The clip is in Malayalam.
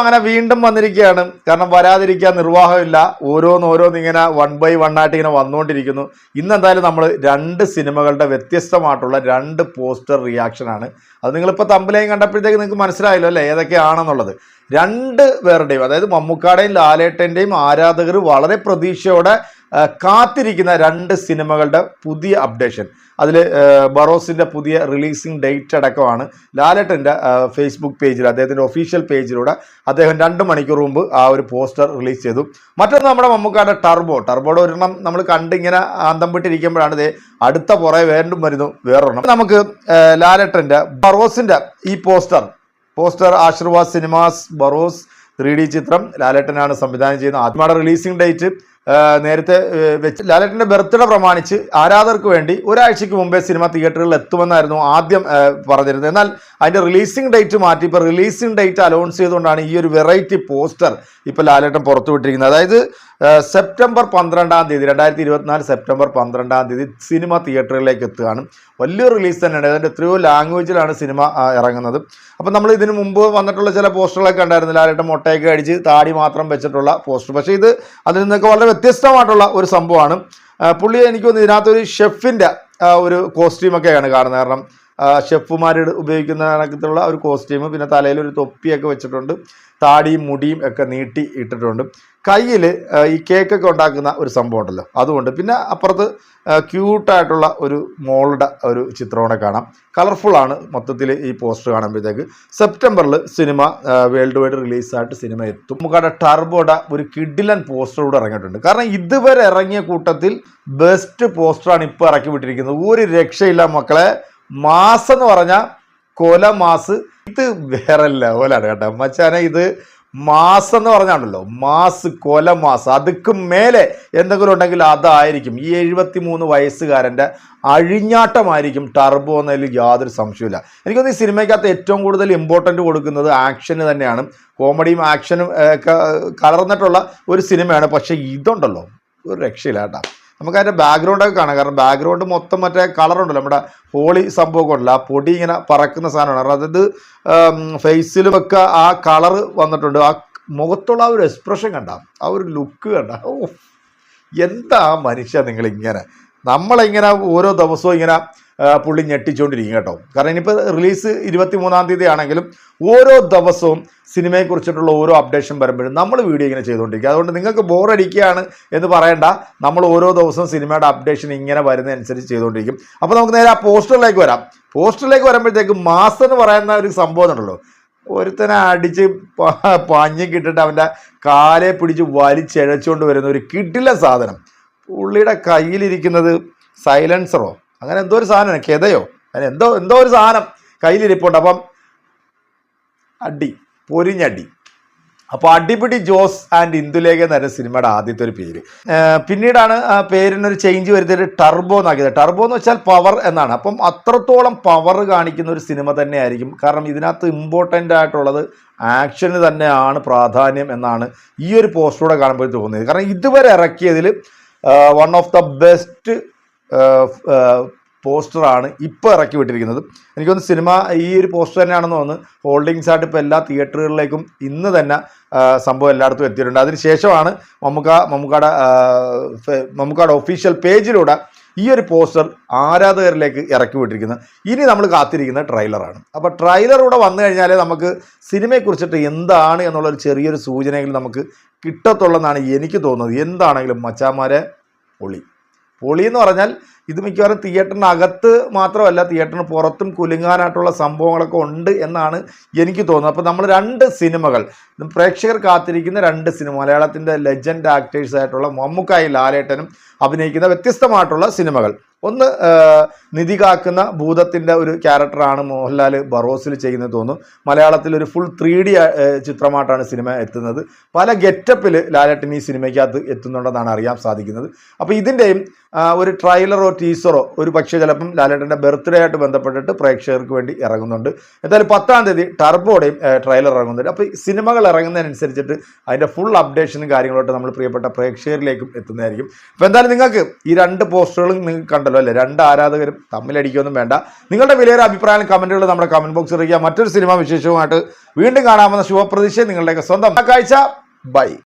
അങ്ങനെ വീണ്ടും വന്നിരിക്കുകയാണ്. കാരണം വരാതിരിക്കാൻ നിർവാഹമില്ല. ഓരോന്നോരോന്ന് ഓരോന്ന് ഇങ്ങനെ വൺ ബൈ വൺ ആയിട്ട് ഇങ്ങനെ വന്നുകൊണ്ടിരിക്കുന്നു. ഇന്ന് എന്തായാലും നമ്മൾ രണ്ട് സിനിമകളുടെ വ്യത്യസ്തമായിട്ടുള്ള രണ്ട് പോസ്റ്റർ റിയാക്ഷൻ ആണ്. അത് നിങ്ങളിപ്പോൾ തമ്പിലേയും കണ്ടപ്പോഴത്തേക്ക് നിങ്ങൾക്ക് മനസ്സിലായല്ലോ അല്ലേ? ഏതൊക്കെയാണെന്നുള്ളത്. രണ്ട് പേരുടെയും അതായത് മമ്മൂക്കാടെയും ലാലേട്ടന്റെയും ആരാധകർ വളരെ പ്രതീക്ഷയോടെ കാത്തിരിക്കുന്ന രണ്ട് സിനിമകളുടെ പുതിയ അപ്ഡേഷൻ. അതിൽ ബറോസിന്റെ പുതിയ റിലീസിംഗ് ഡേറ്റ് അടക്കമാണ് ലാലേട്ടന്റെ ഫേസ്ബുക്ക് പേജിൽ അദ്ദേഹത്തിന്റെ ഒഫീഷ്യൽ പേജിലൂടെ അദ്ദേഹം രണ്ട് മണിക്കൂർ മുമ്പ് ആ ഒരു പോസ്റ്റർ റിലീസ് ചെയ്തു. മറ്റൊന്ന് നമ്മുടെ മമ്മൂക്കാരുടെ ടർബോ. ടർബോയുടെ ഒരെണ്ണം നമ്മൾ കണ്ടിങ്ങനെ അന്തം വിട്ടിരിക്കുമ്പോഴാണ് ഇതേ അടുത്ത പുറകെ വേണ്ടും വരുന്നു വേറൊരെണ്ണം. നമുക്ക് ലാലേട്ടന്റെ ബറോസിന്റെ ഈ poster poster Aashirvad cinemas Barroz three D ചിത്രം ലാലേട്ടനാണ് സംവിധാനം ചെയ്യുന്നത്. ആത്മയുടെ റിലീസിംഗ് ഡേറ്റ് നേരത്തെ വെച്ച് ലാലേട്ടന്റെ ബർത്ത്ഡേ പ്രമാണിച്ച് ആരാധകർക്ക് വേണ്ടി ഒരാഴ്ചയ്ക്ക് മുമ്പേ സിനിമ തിയേറ്ററുകളിൽ എത്തുമെന്നായിരുന്നു ആദ്യം പറഞ്ഞിരുന്നത്. എന്നാൽ അതിന്റെ റിലീസിംഗ് ഡേറ്റ് മാറ്റി ഇപ്പോൾ റിലീസിംഗ് ഡേറ്റ് അനൗൺസ് ചെയ്തുകൊണ്ടാണ് ഈ ഒരു വെറൈറ്റി പോസ്റ്റർ ഇപ്പോൾ ലാലേട്ടൻ പുറത്തുവിട്ടിരിക്കുന്നത് അതായത് സെപ്റ്റംബർ പന്ത്രണ്ടാം തീയതി രണ്ടായിരത്തി ഇരുപത്തിനാല് സെപ്റ്റംബർ പന്ത്രണ്ടാം തീയതി സിനിമ തിയേറ്ററുകളിലേക്ക് എത്തുകയാണ്. വലിയൊരു റിലീസ് തന്നെയാണ്. അതിന്റെ എത്രയോ ലാംഗ്വേജിലാണ് സിനിമ ഇറങ്ങുന്നത്. അപ്പം നമ്മൾ ഇതിന് മുമ്പ് വന്നിട്ടുള്ള ചില പോസ്റ്ററുകളൊക്കെ ഉണ്ടായിരുന്നു ലാലേട്ടൻ മുട്ടയൊക്കെ അടിച്ച് താടി മാത്രം വെച്ചിട്ടുള്ള പോസ്റ്റർ. പക്ഷേ ഇത് അതിൽ നിന്നൊക്കെ വളരെ വ്യത്യസ്തമായിട്ടുള്ള ഒരു സംഭവമാണ്. പുള്ളി എനിക്ക് തോന്നുന്നു ഇതിനകത്തൊരു ഷെഫിന്റെ ഒരു കോസ്റ്റ്യൂമൊക്കെയാണ് കാണുന്നത്. കാരണം ഷെഫുമാർ ഉപയോഗിക്കുന്ന കണക്കത്തിലുള്ള ഒരു കോസ്റ്റ്യൂം പിന്നെ തലയിൽ ഒരു തൊപ്പിയൊക്കെ വെച്ചിട്ടുണ്ട്. താടിയും മുടിയും ഒക്കെ നീട്ടി ഇട്ടിട്ടുണ്ട്. കയ്യിൽ ഈ കേക്കൊക്കെ ഉണ്ടാക്കുന്ന ഒരു സംഭവം ഉണ്ടല്ലോ. അതുകൊണ്ട് പിന്നെ അപ്പുറത്ത് ക്യൂട്ടായിട്ടുള്ള ഒരു മോളുടെ ഒരു ചിത്രമാണ് കാണാം. കളർഫുള്ളാണ് മൊത്തത്തിൽ ഈ പോസ്റ്റർ കാണുമ്പോഴത്തേക്ക്. സെപ്റ്റംബറിൽ സിനിമ വേൾഡ് വൈഡ് റിലീസായിട്ട് സിനിമ എത്തും. നമുക്കവിടെ ടർബോയുടെ ഒരു കിഡിലൻ പോസ്റ്റർ കൂടെ ഇറങ്ങിയിട്ടുണ്ട്. കാരണം ഇതുവരെ ഇറങ്ങിയ കൂട്ടത്തിൽ ബെസ്റ്റ് പോസ്റ്ററാണ് ഇപ്പോൾ ഇറക്കി വിട്ടിരിക്കുന്നത്. ഒരു രക്ഷയില്ല മക്കളെ. മാസം എന്ന് പറഞ്ഞാൽ കൊല മാസ് ഇത് വേറെ ലെവലാണ് കേട്ടോ. മച്ചാനെ ഇത് മാസ് എന്ന് പറഞ്ഞാണല്ലോ. മാസ് കൊല മാസ് അതുക്ക് മേലെ എന്തെങ്കിലും ഉണ്ടെങ്കിൽ അതായിരിക്കും. ഈ എഴുപത്തി മൂന്ന് വയസ്സുകാരന്റെ അഴിഞ്ഞാട്ടമായിരിക്കും ടർബോ എന്നതിൽ യാതൊരു സംശയമില്ല എനിക്കൊന്ന് ഈ സിനിമയ്ക്കകത്ത് ഏറ്റവും കൂടുതൽ ഇമ്പോർട്ടന്റ് കൊടുക്കുന്നത് ആക്ഷന് തന്നെയാണ്. കോമഡിയും ആക്ഷനും കലർന്നിട്ടുള്ള ഒരു സിനിമയാണ്. പക്ഷേ ഇതുണ്ടല്ലോ. ഒരു രക്ഷയില്ല കേട്ടോ. നമുക്ക് അതിന്റെ ബാക്ക്ഗ്രൗണ്ടൊക്കെ കാണാം. കാരണം ബാക്ക്ഗ്രൗണ്ട് മൊത്തം മറ്റേ കളറുണ്ടല്ലോ നമ്മുടെ ഹോളി സംഭവമൊക്കെ ഉണ്ടല്ലോ. ആ പൊടി ഇങ്ങനെ പറക്കുന്ന സാധനമാണ്. അതായത് ഫേസിലുമൊക്കെ ആ കളറ് വന്നിട്ടുണ്ട്. ആ മുഖത്തുള്ള ആ ഒരു എക്സ്പ്രഷൻ കണ്ട ആ ഒരു ലുക്ക് കണ്ട ഓ എന്താ മനുഷ്യ നിങ്ങളിങ്ങനെ? നമ്മളിങ്ങനെ ഓരോ ദിവസവും ഇങ്ങനെ പുള്ളി ഞെട്ടിച്ചുകൊണ്ടിരിക്കും കേട്ടോ. കാരണം ഇനിയിപ്പോൾ റിലീസ് ഇരുപത്തി മൂന്നാം തീയതി ആണെങ്കിലും ഓരോ ദിവസവും സിനിമയെക്കുറിച്ചിട്ടുള്ള ഓരോ അപ്ഡേഷൻ വരുമ്പോഴും നമ്മൾ വീഡിയോ ഇങ്ങനെ ചെയ്തുകൊണ്ടിരിക്കുക അതുകൊണ്ട് നിങ്ങൾക്ക് ബോറടിക്കുകയാണ് എന്ന് പറയണ്ട. നമ്മൾ ഓരോ ദിവസവും സിനിമയുടെ അപ്ഡേഷൻ ഇങ്ങനെ വരുന്നതനുസരിച്ച് ചെയ്തുകൊണ്ടിരിക്കും. അപ്പോൾ നമുക്ക് നേരെ ആ പോസ്റ്ററിലേക്ക് വരാം. പോസ്റ്ററിലേക്ക് വരുമ്പോഴത്തേക്ക് മാസം എന്ന് പറയുന്ന ഒരു സംഭവം ഉണ്ടല്ലോ. ഒരുത്തനെ അടിച്ച് പഞ്ഞി കിട്ടിട്ട് അവന്റെ കാലെ പിടിച്ച് വലിച്ചഴച്ചുകൊണ്ട് വരുന്ന ഒരു കിട്ടില്ല സാധനം. പുള്ളിയുടെ കയ്യിലിരിക്കുന്നത് സൈലൻസറോ? അങ്ങനെ എന്തോ ഒരു സാധനമാണ് കെതയോ? അങ്ങനെ എന്തോ എന്തോ ഒരു സാധനം കയ്യിലിരിപ്പുണ്ട് അപ്പം അടി പൊരിഞ്ഞടി. അപ്പോൾ അടിപിടി ജോസ് ആൻഡ് ഇന്ദുലേഖ എന്ന സിനിമയുടെ ആദ്യത്തെ ഒരു പേര്. പിന്നീടാണ് ആ പേരിനൊരു ചേഞ്ച് വരുത്തിയിട്ട് ടർബോ എന്നാക്കിയത് ടർബോ എന്ന് വെച്ചാൽ പവർ എന്നാണ്. അപ്പം അത്രത്തോളം പവർ കാണിക്കുന്ന ഒരു സിനിമ തന്നെയായിരിക്കും. കാരണം ഇതിനകത്ത് ഇമ്പോർട്ടന്റ് ആയിട്ടുള്ളത് ആക്ഷന് തന്നെയാണ് പ്രാധാന്യം എന്നാണ് ഈ ഒരു പോസ്റ്ററൂടെ കാണുമ്പോൾ തോന്നിയത്. കാരണം ഇതുവരെ ഇറക്കിയതിൽ വൺ ഓഫ് ദ ബെസ്റ്റ് പോസ്റ്ററാണ് ഇപ്പോൾ ഇറക്കി വിട്ടിരിക്കുന്നത്. എനിക്കൊന്ന് സിനിമ ഈ ഒരു പോസ്റ്റർ തന്നെയാണെന്ന് തോന്നുന്നു. ഹോൾഡിങ്സ് ആയിട്ട് ഇപ്പോൾ എല്ലാ തിയേറ്ററുകളിലേക്കും ഇന്ന് തന്നെ സംഭവം എല്ലായിടത്തും എത്തിയിട്ടുണ്ട്. അതിനുശേഷമാണ് മമ്മൂക്ക ഫെ- മമ്മൂക്കയുടെ ഒഫീഷ്യൽ പേജിലൂടെ ഈ ഒരു പോസ്റ്റർ ആരാധകരിലേക്ക് ഇറക്കി വിട്ടിരിക്കുന്നത്. ഇനി നമ്മൾ കാത്തിരിക്കുന്ന ട്രെയിലറാണ്. അപ്പോൾ ട്രെയിലർ വന്നു കഴിഞ്ഞാൽ നമുക്ക് സിനിമയെക്കുറിച്ചിട്ട് എന്താണ് എന്നുള്ളൊരു ചെറിയൊരു സൂചനയെങ്കിലും നമുക്ക് കിട്ടത്തുള്ളെന്നാണ് എനിക്ക് തോന്നുന്നത്. എന്താണെങ്കിലും മച്ചാമാരെ പൊളി പൊളി എന്ന് പറഞ്ഞാൽ ഇത് മിക്കവാറും തിയേറ്ററിന് അകത്ത് മാത്രമല്ല തിയേറ്ററിന് പുറത്തും കുലുങ്ങാനായിട്ടുള്ള സംഭവങ്ങളൊക്കെ ഉണ്ട് എന്നാണ് എനിക്ക് തോന്നുന്നത്. അപ്പോൾ നമ്മൾ രണ്ട് സിനിമകൾ പ്രേക്ഷകർ കാത്തിരിക്കുന്ന രണ്ട് സിനിമ മലയാളത്തിന്റെ ലെജൻഡ് ആക്ടേഴ്സായിട്ടുള്ള മമ്മൂക്കായി ലാലേട്ടനും അഭിനയിക്കുന്ന വ്യത്യസ്തമായിട്ടുള്ള സിനിമകൾ. ഒന്ന് നിധി കാക്കുന്ന ഭൂതത്തിന്റെ ഒരു ക്യാരക്ടറാണ് മോഹൻലാൽ ബറോസിൽ ചെയ്യുന്നത് തോന്നും മലയാളത്തിൽ ഒരു ഫുൾ ത്രീ ഡി ചിത്രമായിട്ടാണ് സിനിമ എത്തുന്നത്. പല ഗെറ്റപ്പിൽ ലാലേട്ടൻ ഈ സിനിമയ്ക്കകത്ത് എത്തുന്നുണ്ടെന്നാണ് അറിയാൻ സാധിക്കുന്നത്. അപ്പോൾ ഇതിന്റെയും ഒരു ട്രailer-ഓ ടീസറോ ഒരു പക്ഷേ ചിലപ്പം ലാലേട്ടന്റെ ബർത്ത്ഡേ ആയിട്ട് ബന്ധപ്പെട്ടിട്ട് പ്രേക്ഷകർക്ക് വേണ്ടി ഇറങ്ങുന്നുണ്ട്. എന്തായാലും പത്താം തീയതി ടർബോടെയും ട്രെയിലർ ഇറങ്ങുന്നുണ്ട്. അപ്പോൾ സിനിമകൾ ഇറങ്ങുന്നതിനനുസരിച്ചിട്ട് അതിന്റെ ഫുൾ അപ്ഡേഷനും കാര്യങ്ങളോട്ട് നമ്മൾ പ്രിയപ്പെട്ട പ്രേക്ഷകരിലേക്കും എത്തുന്നതായിരിക്കും. അപ്പോൾ എന്തായാലും നിങ്ങൾക്ക് ഈ രണ്ട് പോസ്റ്ററുകളും നിങ്ങൾക്ക് കണ്ടല്ലോ. അറിയാമല്ലോ അല്ലേ രണ്ട് ആരാധകരും തമ്മിലടിക്കൊന്നും വേണ്ട. നിങ്ങളുടെ വിലയേറെ അഭിപ്രായം കമന്റുകൾ നമ്മുടെ കമന്റ് ബോക്സിൽ അറിയിക്കുക. മറ്റൊരു സിനിമ വിശേഷവുമായിട്ട് വീണ്ടും കാണാമെന്ന ശുഭപ്രതീക്ഷ നിങ്ങളുടെയൊക്കെ സ്വന്തം. കാഴ്ച ബൈ.